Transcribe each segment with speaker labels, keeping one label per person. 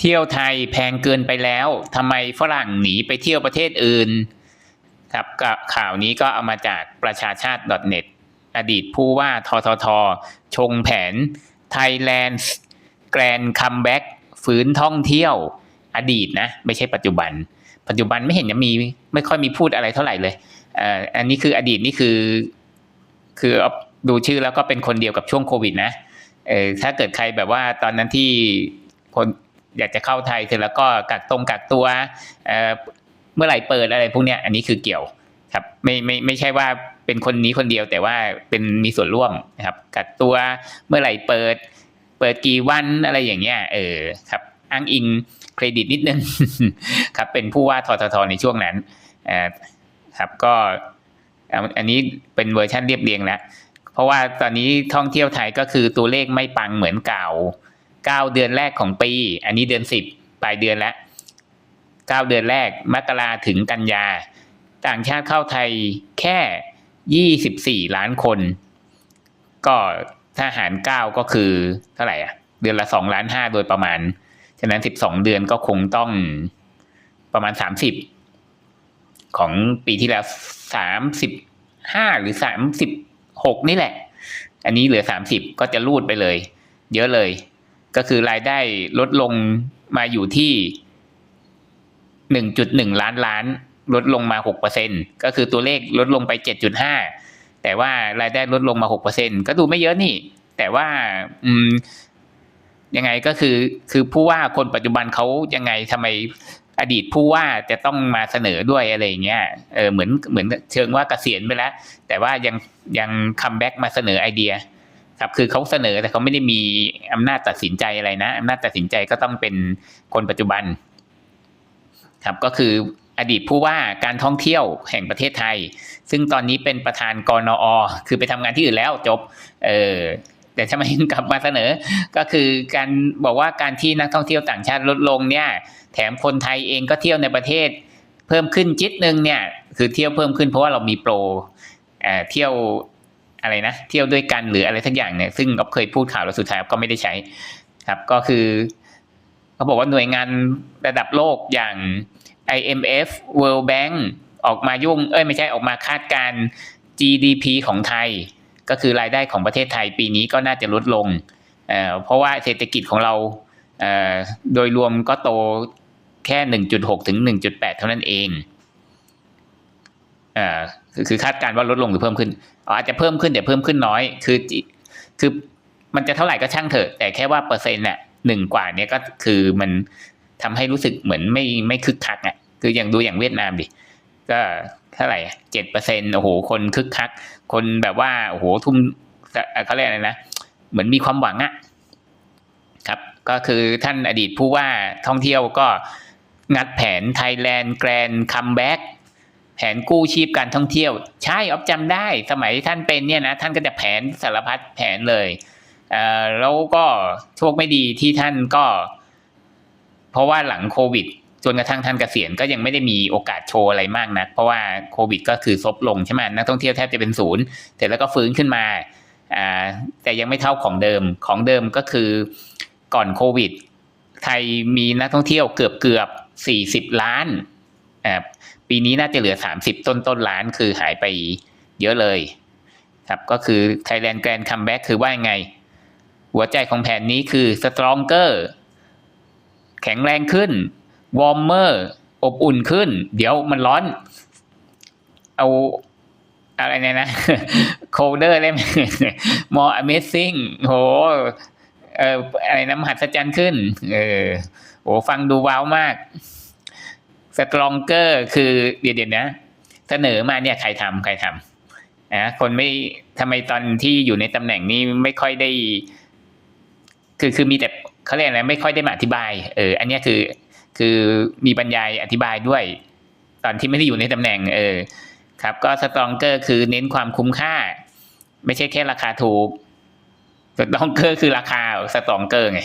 Speaker 1: เที่ยวไทยแพงเกินไปแล้วทำไมฝรั่งหนีไปเที่ยวประเทศอื่นครับก็ข่าวนี้ก็เอามาจากประชาชาติ .net อดีตผู้ว่าททท ชงแผน Thailand Grand Comeback ฟื้นท่องเที่ยว อดีตนะ ไม่ใช่ปัจจุบัน ปัจจุบันไม่เห็นจะมีไม่ค่อยมีพูดอะไรเท่าไหร่เลยออันนี้คืออดีตนี่คือ คือดูชื่อแล้วก็เป็นคนเดียวกับช่วงโควิดนะเออถ้าเกิดใครแบบว่าตอนนั้นที่คน อยากจะเข้าไทยเสร็จแล้วก็กักตรงกักตัวเเมื่อไหร่เปิดอะไรพวกเนี้ยอันนี้คือเกี่ยวครับไม่ไม่ไม่ใช่ว่าเป็นคนนี้คนเดียวแต่ว่าเป็นมีส่วนร่วมนะครับ กักตัวเมื่อไหร่เปิด เปิดกี่วันอะไรอย่างเงี้ยเออครับอ้างอิงเครดิตนิดนึงครับเป็นผู้ว่าทททในช่วงนั้นอ่าครับก็อาอันนี้เป็นเวอร์ชันเรียบเรียงแล้วเพราะว่าตอนนี้ท่องเที่ยวไทยก็คือตัวเลขไม่ปังเหมือนเก่า 9 เดือนแรกของปี อันนี้เดือน 10 ปลายเดือนแล้ว 9 เดือนแรก มกราถึงกันยา ต่างชาติเข้าไทยแค่ 24 ล้านคน ก็ถ้าหาร 9 ก็คือเท่าไหร่อะ เดือนละ 2 ล้าน 5 โดยประมาณ ฉะนั้น 12 เดือนก็คงต้องประมาณ 30 ของปีที่แล้ว 35 หรือ 36 นี่แหละ อันนี้เหลือ 30 ก็จะรูดไปเลย เยอะเลย ก็คือรายได้ลดลงมาอยู่ที่1.1ล้านล้าน ลดลงมา6%ก็คือตัวเลขลดลงไป7.5แต่ว่ารายได้ลดลงมา6%ก็ดูไม่เยอะนี่ แต่ว่า อืมยังไงก็คือคือผู้ว่าคนปัจจุบันเขายังไงทำไมอดีตผู้ว่าจะต้องมาเสนอด้วยอะไรเงี้ยเออเหมือนเหมือนเชิงว่าเกษียณไปแล้ว แต่ว่ายังยังคัมแบ็กมาเสนอไอเดีย ครับคือเขาเสนอแต่เขาไม่ได้มีอำนาจตัดสินใจอะไรนะอำนาจตัดสินใจก็ต้องเป็นคนปัจจุบัน ครับก็คืออดีตผู้ว่าการท่องเที่ยวแห่งประเทศไทย ซึ่งตอนนี้เป็นประธานกรนอ คือไปทำงานที่อื่นแล้วจบ เออแต่ทำไมกลับมาเสนอ ก็คือการบอกว่าการที่นักท่องเที่ยวต่างชาติลดลงเนี่ย แถมคนไทยเองก็เที่ยวในประเทศ เพิ่มขึ้นจิตนึงเนี่ย คือเที่ยวเพิ่มขึ้นเพราะว่าเรามีโปรเเที่ยว อะไรนะ เที่ยวด้วยกันหรืออะไรสักอย่างเนี่ยซึ่งก็เคยพูดข่าวแล้วสุดท้ายก็ไม่ได้ใช้ ครับก็คือเขาบอกว่าหน่วยงานระดับโลกอย่าง IMF World Bank ออกมายุ่ง เอ้ยไม่ใช่ออกมาคาดการ GDP ของไทย ก็คือรายได้ของประเทศไทยปีนี้ก็น่าจะลดลงเอ่อเพราะว่าเศรษฐกิจของเราเอ่อโดยรวมก็โตแค่ 1.6 ถึง 1.8 เท่านั้นเองเอ่อคือคาดการว่าลดลงหรือเพิ่มขึ้น อาจจะเพิ่มขึ้นแต่เพิ่มขึ้นน้อย คือคือมันจะเท่าไหร่ก็ช่างเถอะ แต่แค่ว่าเปอร์เซ็นต์เนี่ยหนึ่งกว่าเนี้ยก็คือมันทำให้รู้สึกเหมือนไม่ไม่คึกคักอะคืออย่างดูอย่างเวียดนามดิก็เท่าไหร่เจ็ดเปอร์เซ็นโอ้โหคนคึกคัก คนแบบว่าโอ้โหทุ่มเขาเรียกอะไรนะเหมือนมีความหวังอะครับ ก็คือท่านอดีตผู้ว่าท่องเที่ยวก็งัดแผน Thailand Grand Comeback แแผนกู้ชีพการท่องเที่ยว ใช่ออฟจำได้ สมัยท่านเป็นเนี่ยนะท่านก็จะแผนสารพัดแผนเลยเอ่อแล้วก็โชคไม่ดีที่ท่านก็ เพราะว่าหลังโควิดจนกระทั่งท่านเกษียณก็ยังไม่ได้มีโอกาสโชว์อะไรมากนัก เพราะว่าโควิดก็คือซบลงใช่ไหมนักท่องเที่ยวแทบจะเป็นศูนย์เสร็จแล้วก็ฟื้นขึ้นมาอ่าแต่ยังไม่เท่าของเดิมของเดิมก็คือก่อนโควิดไทยมีนักท่องเที่ยวเกือบเกือบสี่สิบล้าน อ่าปีนี้น่าจะเหลือสามสิบต้นต้นล้านคือหายไปเยอะเลยครับก็คือ Thailand Grand Comeback คือว่ายังไง หัวใจของแผนนี้คือ stronger แข็งแรงขึ้น warmer อบอุ่นขึ้น เดี๋ยวมันร้อน เอาอะไรเนี่ยนะ colder ได้ไหม more amazing โหเอออะไรนะมหัศจรรย์ขึ้น เออโหฟังดูว้าวมาก stronger คือเดี๋ยวเดี๋ยวนะ เสนอมาเนี่ยใครทำใครทำนะคนไม่ทำไมตอนที่อยู่ในตำแหน่งนี้ไม่ค่อยได้ คือคือมีแต่เขาเรียกอะไรไม่ค่อยได้มาอธิบาย เออ อันนี้คือคือมีบรรยายอธิบายด้วย ตอนที่ไม่ได้อยู่ในตำแหน่ง เออ ครับ ก็สตรองเกอร์คือเน้นความคุ้มค่า ไม่ใช่แค่ราคาถูกสตองเกอร์คือราคาสตองเกอร์ไง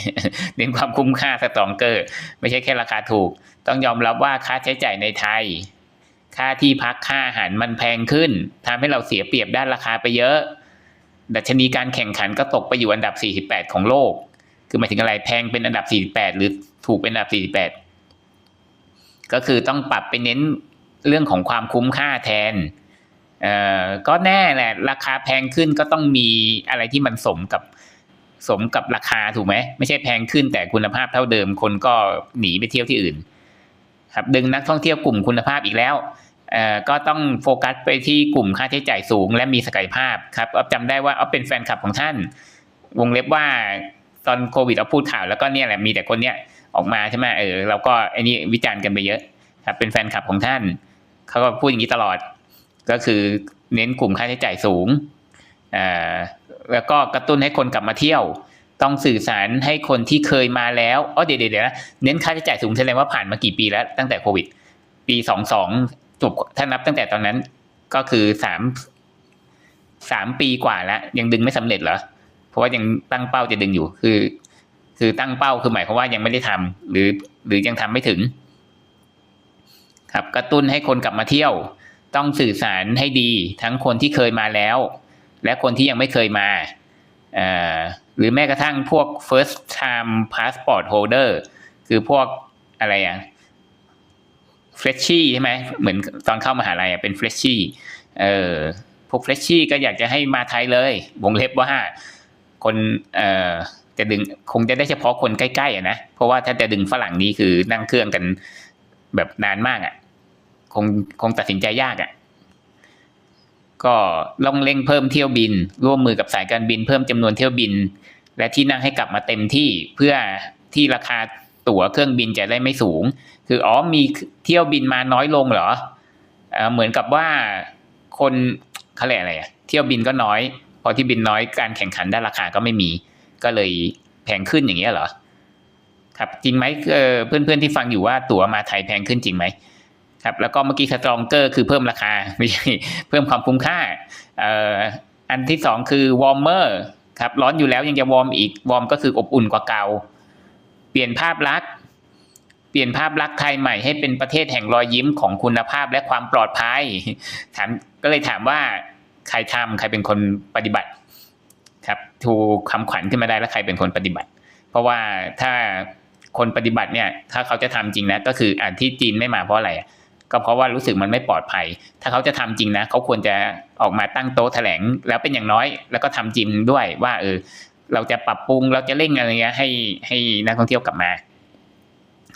Speaker 1: เน้นความคุ้มค่าสตองเกอร์ ไม่ใช่แค่ราคาถูก ต้องยอมรับว่าค่าใช้จ่ายในไทย ค่าที่พักค่าอาหารมันแพงขึ้นทำให้เราเสียเปรียบด้านราคาไปเยอะ ดัชนีการแข่งขันก็ตกไปอยู่อันดับ 48 ของโลก คือหมายถึงอะไรแพงเป็นอันดับ 48 หรือถูกเป็นอันดับ 48 ก็คือต้องปรับไปเน้นเรื่องของความคุ้มค่าแทนเอ่อก็แน่แหละราคาแพงขึ้นก็ต้องมีอะไรที่มันสมกับสมกับราคาถูกไหมไม่ใช่แพงขึ้นแต่คุณภาพเท่าเดิมคนก็หนีไปเที่ยวที่อื่น ครับดึงนักท่องเที่ยวกลุ่มคุณภาพอีกแล้วก็ต้องโฟกัสไปที่กลุ่มค่าใช้จ่ายสูง และมีศักยภาพครับเอาจำได้ว่าเอาเป็นแฟนคลับของท่าน วงเล็บว่าตอนโควิดเราพูดข่าวแล้วก็เนี่ยแหละมีแต่คนเนี้ยออกมาใช่ไหมเออเราก็ไอ้นี่วิจารณ์กันไปเยอะครับเป็นแฟนคลับของท่านเขาก็พูดอย่างนี้ตลอด ก็คือเน้นกลุ่มค่าใช้จ่ายสูงแล้วก็กระตุ้นให้คนกลับมาเที่ยว ต้องสื่อสารให้คนที่เคยมาแล้วอ๋อเดี๋ยวเดี๋ยวนะเน้นค่าใช้จ่ายสูงแสดงว่าผ่านมากี่ปีแล้วตั้งแต่โควิด ปีสองสองจบถ้านับตั้งแต่ตอนนั้นก็คือสามสามปีกว่าแล้ว ยังดึงไม่สำเร็จเหรอเพราะว่ายังตั้งเป้าจะดึงอยู่คือ คือตั้งเป้าคือหมายความว่ายังไม่ได้ทำหรือหรือยังทำไม่ถึง ครับกระตุ้นให้คนกลับมาเที่ยว ต้องสื่อสารให้ดี ทั้งคนที่เคยมาแล้ว และคนที่ยังไม่เคยมาอ่อ หรือแม้กระทั่งพวก first time passport holder คือพวกอะไรอะ freshie ใช่ไหมเหมือนตอนเข้ามหาลัยอะเป็น freshie เออพวก freshie ก็อยากจะให้มาไทยเลย วงเล็บว่าคนเอ่อจะดึงคงจะได้เฉพาะคนใกล้ๆอะนะเพราะว่าถ้าจะดึงฝรั่งนี้คือนั่งเครื่องกันแบบนานมากอะ คงคงตัดสินใจยากอะ ก็ลองเร่งเพิ่มเที่ยวบิน ร่วมมือกับสายการบินเพิ่มจำนวนเที่ยวบิน และที่นั่งให้กลับมาเต็มที่เพื่อที่ราคาตั๋วเครื่องบินจะได้ไม่สูง คืออ๋อมีเที่ยวบินมาน้อยลงเหรอเออเหมือนกับว่าคนเขาเรียกอะไรอะเที่ยวบินก็น้อยพอที่บินน้อยการแข่งขันด้านราคาก็ไม่มี ก็เลยแพงขึ้นอย่างเงี้ยเหรอครับจริงไหมเออเพื่อนๆที่ฟังอยู่ว่าตั๋วมาไทยแพงขึ้นจริงไหม ครับแล้วก็เมื่อกี้สตรองเกอร์คือเพิ่มราคาไม่ใช่เพิ่มความคุ้มค่าเอ่ออันที่สองคือวอร์มเมอร์ครับร้อนอยู่แล้วยังจะวอร์มอีกวอร์มก็คืออบอุ่นกว่าเก่า เปลี่ยนภาพลักษณ์เปลี่ยนภาพลักษณ์ไทยใหม่ให้เป็นประเทศแห่งรอยยิ้มของคุณภาพและความปลอดภัยถามก็เลยถามว่าใครทำใครเป็นคนปฏิบัติ ครับถูกคำขวัญขึ้นมาได้แล้วใครเป็นคนปฏิบัติ เพราะว่าถ้าคนปฏิบัติเนี่ย ถ้าเขาจะทำจริงนะก็คืออ่านที่จีนไม่มาเพราะอะไรอะ ก็เพราะว่ารู้สึกมันไม่ปลอดภัย ถ้าเขาจะทำจริงนะเขาควรจะออกมาตั้งโต๊ะแถลง แล้วเป็นอย่างน้อย แล้วก็ทำจริงด้วยว่าเออเราจะปรับปรุงเราจะเร่งอะไรเงี้ยให้ให้นักท่องเที่ยวกลับมา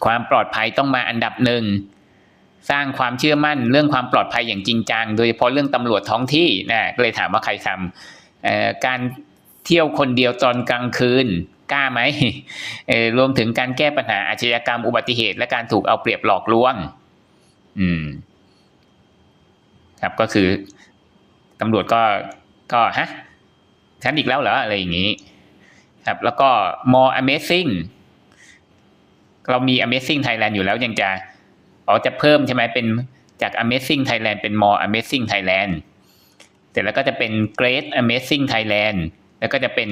Speaker 1: ความปลอดภัยต้องมาอันดับหนึ่งสร้างความเชื่อมั่นเรื่องความปลอดภัยอย่างจริงจัง โดยเฉพาะเรื่องตำรวจท้องที่นะก็เลยถามว่าใครทำการเที่ยวคนเดียวตอนกลางคืนกล้าไหมรวมถึงการแก้ปัญหาอาชญากรรมอุบัติเหตุ และการถูกเอาเปรียบหลอกลวง อืม ครับก็คือตำรวจก็ก็ฮะฉันอีกแล้วเหรออะไรอย่างนี้ ครับ แล้วก็ more amazing เรามี amazing Thailand อยู่แล้วยังจะอ๋อจะเพิ่มใช่ไหมเป็นจาก amazing Thailand เป็น more amazing Thailand เสร็จแล้วก็จะเป็น great amazing Thailand แล้วก็จะเป็น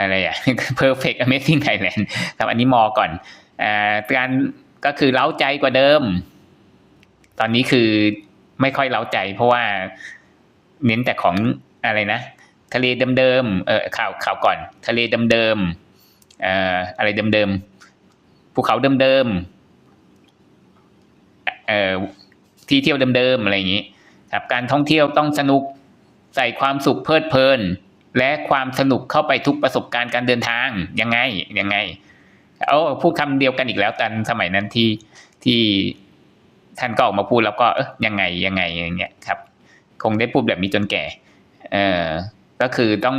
Speaker 1: อะไรอะ perfect amazing Thailand ครับอันนี้มอก่อนอ่าการก็คือเล้าใจกว่าเดิม ตอนนี้คือไม่ค่อยเล้าใจ เพราะว่าเน้นแต่ของอะไรนะ ทะเลเดิมๆเออข่าวข่าวก่อน ทะเลเดิมๆเอ่ออะไรเดิมๆภูเขาเดิมๆเอ่อที่เที่ยวเดิมๆอะไรอย่างนี้ครับการท่องเที่ยวต้องสนุกใส่ความสุขเพลิดเพลิน และความสนุกเข้าไปทุกประสบการณ์การเดินทางยังไงยังไงเอาพูดคำเดียวกันอีกแล้วตอนสมัยนั้นที่ที่ ท่านก็ออกมาพูดแล้วก็ยังไงยังไงอย่างเงี้ยครับ คงได้พูดแบบนี้จนแก่เออก็คือต้อง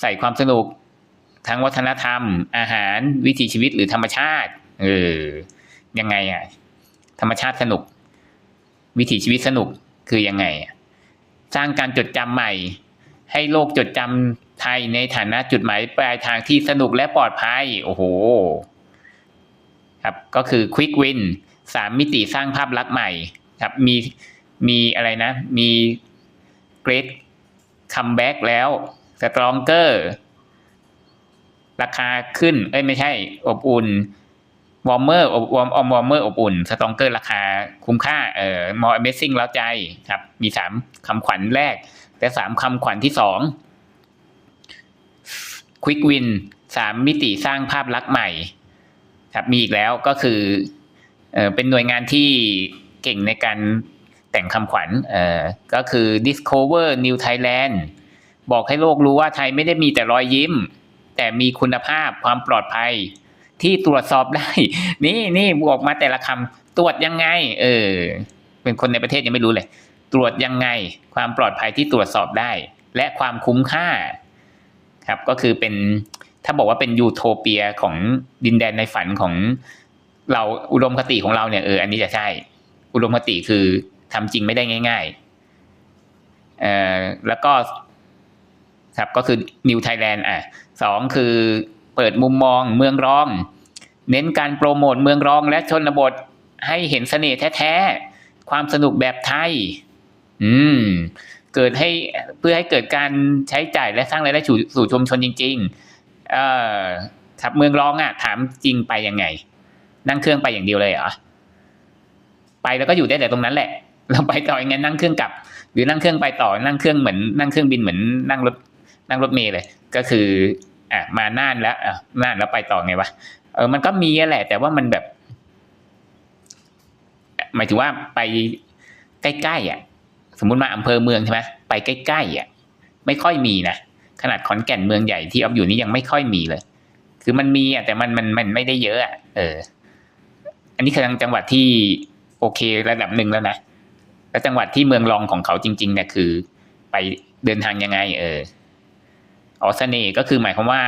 Speaker 1: ใส่ความสนุกทั้งวัฒนธรรม อาหารวิถีชีวิตหรือธรรมชาติเออยังไงอะ ธรรมชาติสนุก วิถีชีวิตสนุกคือยังไงอะสร้างการจดจำใหม่ ให้โลกจดจำไทยในฐานะจุดหมายปลายทางที่สนุกและปลอดภัย โอ้โห ครับก็คือ Quick Win สามมิติสร้างภาพลักษณ์ใหม่ครับมีมีอะไรนะ มี Great Comeback แล้ว Stronger ราคาขึ้น เอ้ยไม่ใช่ อบอุ่นวอร์เมอร์อบวอร์มอมวอร์เมอร์อบอุ่นสตรองเกอร์ราคาคุ้มค่าเอ่อ more amazing แล้วใจครับ มีสามคำขวัญแรก แต่สามคำขวัญที่สอง quick win สามมิติสร้างภาพลักษณ์ใหม่ ครับมีอีกแล้วก็คือ เออเป็นหน่วยงานที่เก่งในการแต่งคำขวัญเออก็คือ Discover New Thailand บอกให้โลกรู้ว่าไทยไม่ได้มีแต่รอยยิ้ม แต่มีคุณภาพความปลอดภัยที่ตรวจสอบได้ นี่นี่บอกมาแต่ละคำตรวจยังไง เออ เป็นคนในประเทศยังไม่รู้เลย ตรวจยังไง ความปลอดภัยที่ตรวจสอบได้ และความคุ้มค่า ครับก็คือเป็นถ้าบอกว่าเป็นยูโทเปียของดินแดนในฝันของ เราอุดมคติของเราเนี่ยเอออันนี้จะใช่ อุดมคติคือทำจริงไม่ได้ง่ายๆเอ่อแล้วก็ครับก็คือ New Thailand อะสองคือเปิดมุมมองเมืองรอง เน้นการโปรโมทเมืองรองและชนบทให้เห็นเสน่ห์แท้ๆ ความสนุกแบบไทย อืม เกิดให้เพื่อให้เกิดการใช้จ่ายและสร้างรายได้สู่สู่ชุมชนจริง ๆ เอ่อครับเมืองรองอะ ถามจริงไปยังไง นั่งเครื่องไปอย่างเดียวเลยเหรอไปแล้วก็อยู่ได้แต่ตรงนั้นแหละ เราไปต่อยังไงนั่งเครื่องกลับ หรือนั่งเครื่องไปต่อนั่งเครื่องเหมือนนั่งเครื่องบินเหมือนนั่งรถนั่งรถเมล์เลย ก็คืออะมาน่านแล้วอะน่านแล้วไปต่อไงวะเออมันก็มีแหละ แต่ว่ามันแบบ หมายถึงว่าไปใกล้ๆอะ สมมุติมาอำเภอเมืองใช่ไหมไปใกล้ๆอะไม่ค่อยมีนะขนาดขอนแก่นเมืองใหญ่ที่ออฟอยู่นี่ยังไม่ค่อยมีเลย คือมันมีอะแต่มันมันมันไม่ได้เยอะอะเออ อันนี้คือทางจังหวัดที่โอเคระดับหนึ่งแล้วนะแล้วจังหวัดที่เมืองรองของเขาจริง ๆ เนี่ยคือ ไปเดินทางยังไง เอออ๋อเสน่ห์ก็คือหมายความว่า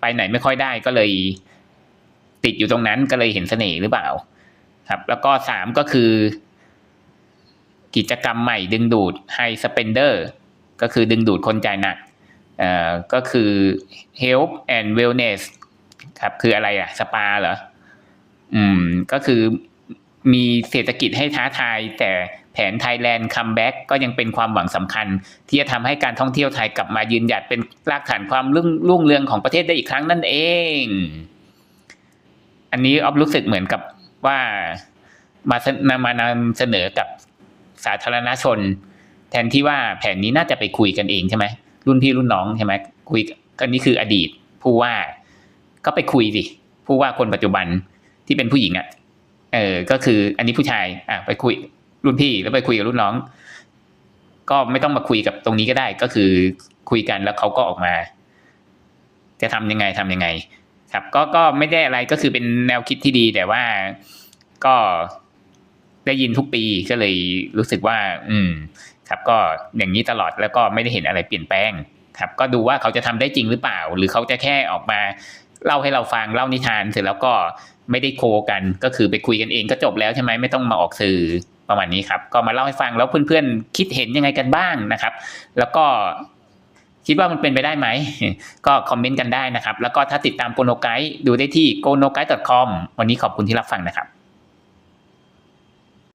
Speaker 1: ไปไหนไม่ค่อยได้ก็เลย ติดอยู่ตรงนั้นก็เลยเห็นเสน่ห์หรือเปล่า ครับ แล้วก็สามก็คือ กิจกรรมใหม่ดึงดูด High Spender ก็คือดึงดูดคนจ่ายหนักเอ่อก็คือ Health and Wellness ครับ คืออะไรอะสปาเหรอ อืมก็คือมีเศรษฐกิจให้ท้าทาย แต่แผน Thailand Comeback ก็ยังเป็นความหวังสำคัญ ที่จะทำให้การท่องเที่ยวไทยกลับมายืนหยัดเป็นรากฐานความรุ่งรุ่งเรืองของประเทศได้อีกครั้งนั่นเอง อันนี้ออฟรู้สึกเหมือนกับว่ามาเสนำมานำเสนอกับสาธารณชน แทนที่ว่าแผนนี้น่าจะไปคุยกันเองใช่ไหมรุ่นพี่รุ่นน้องใช่ไหมคุยกันนี้คืออดีตผู้ว่า ก็ไปคุยสิผู้ว่าคนปัจจุบัน ที่เป็นผู้หญิงอะเออก็คืออันนี้ผู้ชายอะไปคุยรุ่นพี่แล้วไปคุยกับรุ่นน้อง ก็ไม่ต้องมาคุยกับตรงนี้ก็ได้ ก็คือคุยกันแล้วเขาก็ออกมา จะทำยังไงทำยังไง ครับ ก็ก็ไม่ได้อะไรก็คือเป็นแนวคิดที่ดี แต่ว่าก็ได้ยินทุกปีก็เลยรู้สึกว่า อืม ครับ ก็อย่างนี้ตลอดแล้วก็ไม่ได้เห็นอะไรเปลี่ยนแปลง ครับ ก็ดูว่าเขาจะทำได้จริงหรือเปล่า หรือเขาจะแค่ออกมาเล่าให้เราฟังเล่านิทานเสร็จแล้วก็ ไม่ได้โคกันก็คือไปคุยกันเองก็จบแล้วใช่ไหมไม่ต้องมาออกสื่อประมาณนี้ครับ ก็มาเล่าให้ฟังแล้วเพื่อนๆ คิดเห็นยังไงกันบ้างนะครับ แล้วก็คิดว่ามันเป็นไปได้ไหม ก็คอมเมนต์กันได้นะครับ แล้วก็ถ้าติดตามโกโนไกด์ดูได้ที่ g o n o g u i d e c o m วันนี้ขอบคุณที่รับฟังนะครับ